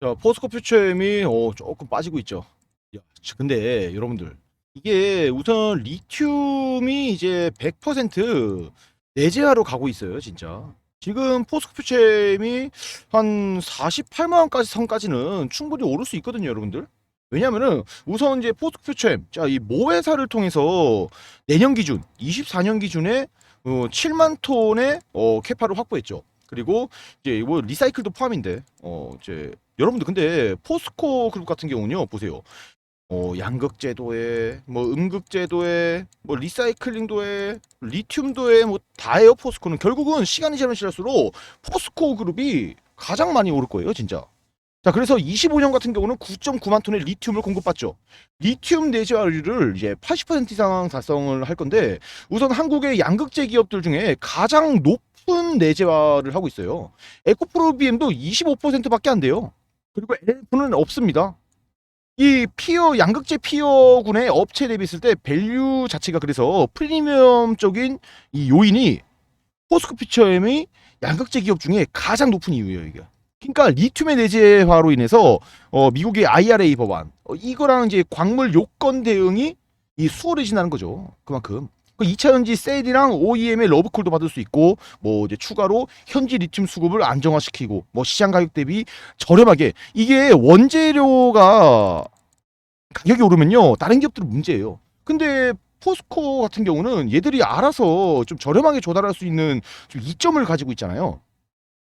자, 포스코 퓨처엠이 어, 조금 빠지고 있죠. 야, 저- 근데 여러분들 이게 우선 리튬이 이제 100% 내재하로 가고 있어요, 진짜. 지금 포스코 퓨처엠이 한 48만 원까지 선까지는 충분히 오를 수 있거든요, 여러분들. 왜냐면은 우선 이제 포스코 퓨처엠 자, 이 모회사를 통해서 내년 기준, 24년 기준에 어, 7만 톤의 어, 캐파를 확보했죠. 그리고 이제 뭐 리사이클도 포함인데 어 이제 여러분들 근데 포스코 그룹 같은 경우는요 보세요. 어 양극 제도에 뭐 음극 제도에 뭐 리사이클링도에 리튬도에 뭐 다해요 포스코는. 결국은 시간이 지나면 지날수록 포스코 그룹이 가장 많이 오를 거예요 진짜. 자 그래서 25년 같은 경우는 9.9만 톤의 리튬을 공급받죠. 리튬 내재화율을 이제 80% 이상 달성을 할 건데 우선 한국의 양극재 기업들 중에 가장 높 은 내재화를 하고 있어요 에코프로비엠도 25%밖에 안 돼요. 그리고 LF는 없습니다. 이 피어 양극재 피어군의 업체 대비 했을 때 밸류 자체가 그래서 프리미엄적인 이 요인이 포스코 피처엠이 양극재 기업 중에 가장 높은 이유예요 이게. 그러니까 리튬의 내재화로 인해서 어, 미국의 IRA 법안 어, 이거랑 이제 광물 요건 대응이 이 수월해진다는 거죠. 그만큼. 그 2차 전지 셀이랑 OEM의 러브콜도 받을 수 있고 뭐 이제 추가로 현지 리튬 수급을 안정화시키고 뭐 시장 가격 대비 저렴하게 이게 원재료가 가격이 오르면요 다른 기업들은 문제예요. 근데 포스코 같은 경우는 얘들이 알아서 좀 저렴하게 조달할 수 있는 좀 이점을 가지고 있잖아요.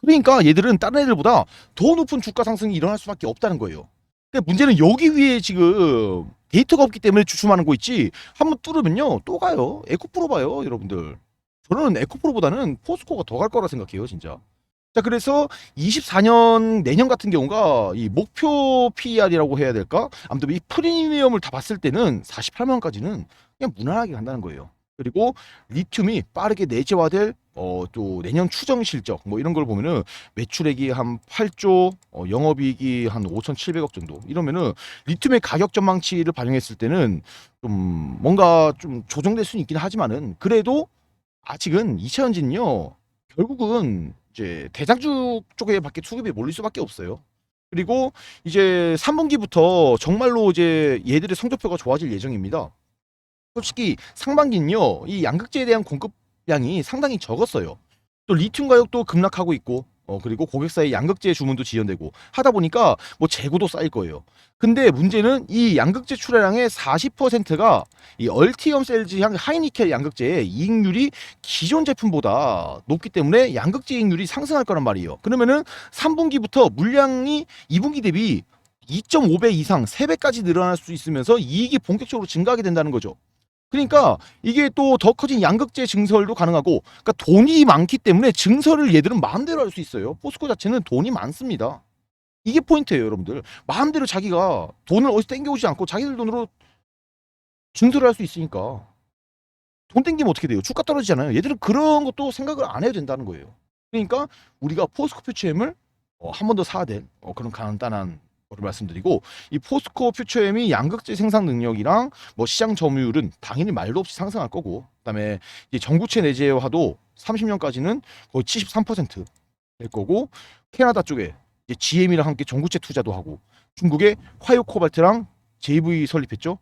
그러니까 얘들은 다른 애들보다 더 높은 주가 상승이 일어날 수밖에 없다는 거예요. 근데 문제는 여기 위에 지금 데이터가 없기 때문에 주춤하는 거 있지. 한번 뚫으면요 또 가요. 에코프로 봐요 여러분들. 저는 에코프로보다는 포스코가 더 갈 거라 생각해요 진짜. 자 그래서 24년 내년 같은 경우가 이 목표 PER이라고 해야 될까? 아무튼 이 프리미엄을 다 봤을 때는 48만 원까지는 그냥 무난하게 간다는 거예요. 그리고 리튬이 빠르게 내재화될 어, 또 내년 추정 실적 뭐 이런 걸 보면은 매출액이 한 8조, 어, 영업이익이 한 5,700억 정도 이러면은 리튬의 가격 전망치를 반영했을 때는 좀 뭔가 좀 조정될 수는 있긴 하지만은 그래도 아직은 2차전지는요 결국은 이제 대장주 쪽에 밖에 수급이 몰릴 수밖에 없어요. 그리고 이제 3분기부터 정말로 이제 얘들의 성적표가 좋아질 예정입니다. 솔직히 상반기는요 이 양극재에 대한 공급 량이 상당히 적었어요. 또 리튬 가격도 급락하고 있고 어 그리고 고객사의 양극재 주문도 지연되고 하다 보니까 뭐 재고도 쌓일 거예요. 근데 문제는 이 양극재 출하량의 40%가 이 얼티엄 셀즈 향 하이니켈 양극재의 이익률이 기존 제품보다 높기 때문에 양극재 이익률이 상승할 거란 말이에요. 그러면은 3분기부터 물량이 2분기 대비 2.5배 이상 3배까지 늘어날 수 있으면서 이익이 본격적으로 증가하게 된다는 거죠. 그러니까 이게 또 더 커진 양극재 증설도 가능하고 그러니까 돈이 많기 때문에 증설을 얘들은 마음대로 할 수 있어요. 포스코 자체는 돈이 많습니다. 이게 포인트예요, 여러분들. 마음대로 자기가 돈을 어디서 땡겨오지 않고 자기들 돈으로 증설을 할 수 있으니까 돈 땡기면 어떻게 돼요? 주가 떨어지잖아요. 얘들은 그런 것도 생각을 안 해도 된다는 거예요. 그러니까 우리가 포스코 퓨처엠을 어, 한번 더 사야 될 어, 그런 간단한 거를 말씀드리고 이 포스코 퓨처엠이 양극재 생산 능력이랑 뭐 시장 점유율은 당연히 말도 없이 상승할 거고 그다음에 이제 전구체 내재화도 30년까지는 거의 73%될 거고 캐나다 쪽에 이제 GM이랑 함께 전구체 투자도 하고 중국의 화요 코발트랑 JV 설립했죠.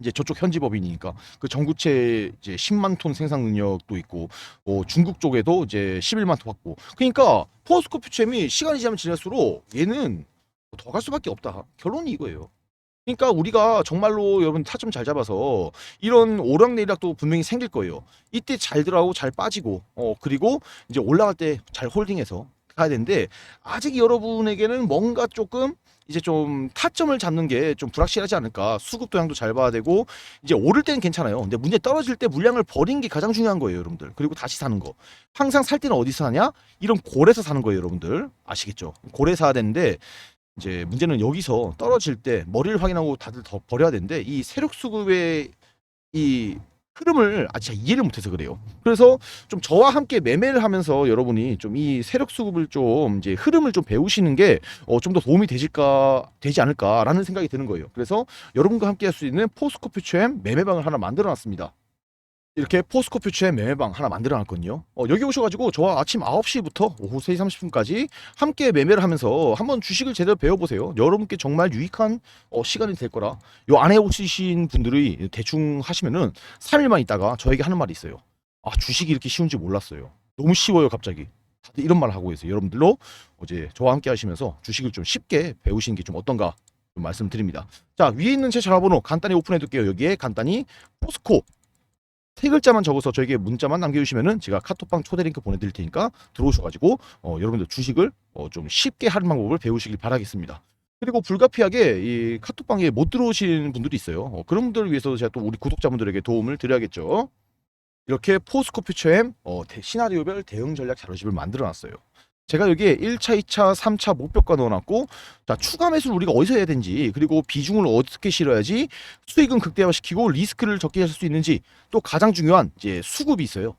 이제 저쪽 현지 법인이니까 그 전구체 이제 10만 톤 생산 능력도 있고 어, 중국 쪽에도 이제 11만 톤 확보. 그러니까 포스코 퓨처엠이 시간이 지나면 지날수록 얘는 더 갈 수밖에 없다. 결론이 이거예요. 그러니까 우리가 정말로 여러분 타점 잘 잡아서 이런 오락내리락도 분명히 생길 거예요. 이때 잘 들어가고 잘 빠지고 어 그리고 이제 올라갈 때 잘 홀딩해서 가야 되는데 아직 여러분에게는 뭔가 조금 이제 좀 타점을 잡는 게 좀 불확실하지 않을까. 수급 도양도 잘 봐야 되고 이제 오를 때는 괜찮아요. 근데 문제 떨어질 때 물량을 버린 게 가장 중요한 거예요, 여러분들. 그리고 다시 사는 거. 항상 살 때는 어디서 사냐? 이런 고래에서 사는 거예요, 여러분들. 아시겠죠? 고래 사야 되는데 이제 문제는 여기서 떨어질 때 머리를 확인하고 다들 더 버려야 되는데 이 세력 수급의 이 흐름을 아직 잘 이해를 못해서 그래요. 그래서 좀 저와 함께 매매를 하면서 여러분이 좀 이 세력 수급을 좀 이제 흐름을 좀 배우시는 게 어, 좀더 도움이 되실까 되지 않을까라는 생각이 드는 거예요. 그래서 여러분과 함께 할 수 있는 포스코 퓨처엠 매매방을 하나 만들어 놨습니다. 이렇게 포스코 퓨처의 매매방 하나 만들어 놨거든요. 어, 여기 오셔가지고 저와 아침 9시부터 오후 3시 30분까지 함께 매매를 하면서 한번 주식을 제대로 배워보세요. 여러분께 정말 유익한 어, 시간이 될 거라. 요 안에 오시신 분들이 대충 하시면은 3일만 있다가 저에게 하는 말이 있어요. 아 주식이 이렇게 쉬운지 몰랐어요. 너무 쉬워요 갑자기. 다들 이런 말 하고 계세요. 여러분들로 어제 저와 함께 하시면서 주식을 좀 쉽게 배우시는 게 좀 어떤가 좀 말씀드립니다. 자 위에 있는 제 전화번호 간단히 오픈해 둘게요. 여기에 간단히 포스코 세 글자만 적어서 저에게 문자만 남겨주시면은 제가 카톡방 초대 링크 보내드릴 테니까 들어오셔가지고 어, 여러분들 주식을 어, 좀 쉽게 하는 방법을 배우시길 바라겠습니다. 그리고 불가피하게 이 카톡방에 못 들어오시는 분들이 있어요. 어, 그런 분들을 위해서 제가 또 우리 구독자분들에게 도움을 드려야겠죠. 이렇게 포스코 퓨처엠 어, 대- 시나리오별 대응 전략 자료집을 만들어놨어요. 제가 여기에 1차, 2차, 3차 목표가 넣어놨고 자 추가 매수를 우리가 어디서 해야 되는지 그리고 비중을 어떻게 실어야지 수익은 극대화시키고 리스크를 적게 하실 수 있는지 또 가장 중요한 이제 수급이 있어요.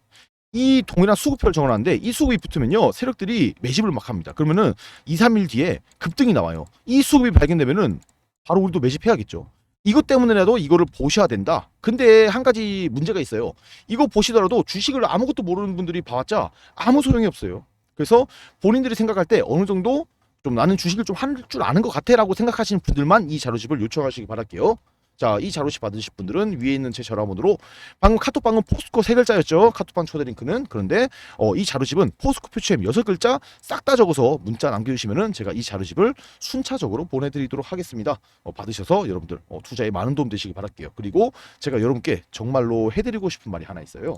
이 동일한 수급표를 적어놨는데 이 수급이 붙으면요 세력들이 매집을 막 합니다. 그러면은 2, 3일 뒤에 급등이 나와요. 이 수급이 발견되면은 바로 우리도 매집해야겠죠. 이것 때문에라도 이거를 보셔야 된다. 근데 한 가지 문제가 있어요. 이거 보시더라도 주식을 아무것도 모르는 분들이 봐왔자 아무 소용이 없어요. 그래서 본인들이 생각할 때 어느 정도 좀 나는 주식을 좀 할 줄 아는 것 같아라고 생각하시는 분들만 이 자료집을 요청하시기 바랄게요. 자, 이 자료집 받으실 분들은 위에 있는 제 전화번호로 방금 카톡방은 포스코 세 글자였죠. 카톡방 초대 링크는 그런데 어, 이 자료집은 포스코 표추엠 여섯 글자 싹 다 적어서 문자 남겨주시면은 제가 이 자료집을 순차적으로 보내드리도록 하겠습니다. 어, 받으셔서 여러분들 어, 투자에 많은 도움 되시기 바랄게요. 그리고 제가 여러분께 정말로 해드리고 싶은 말이 하나 있어요.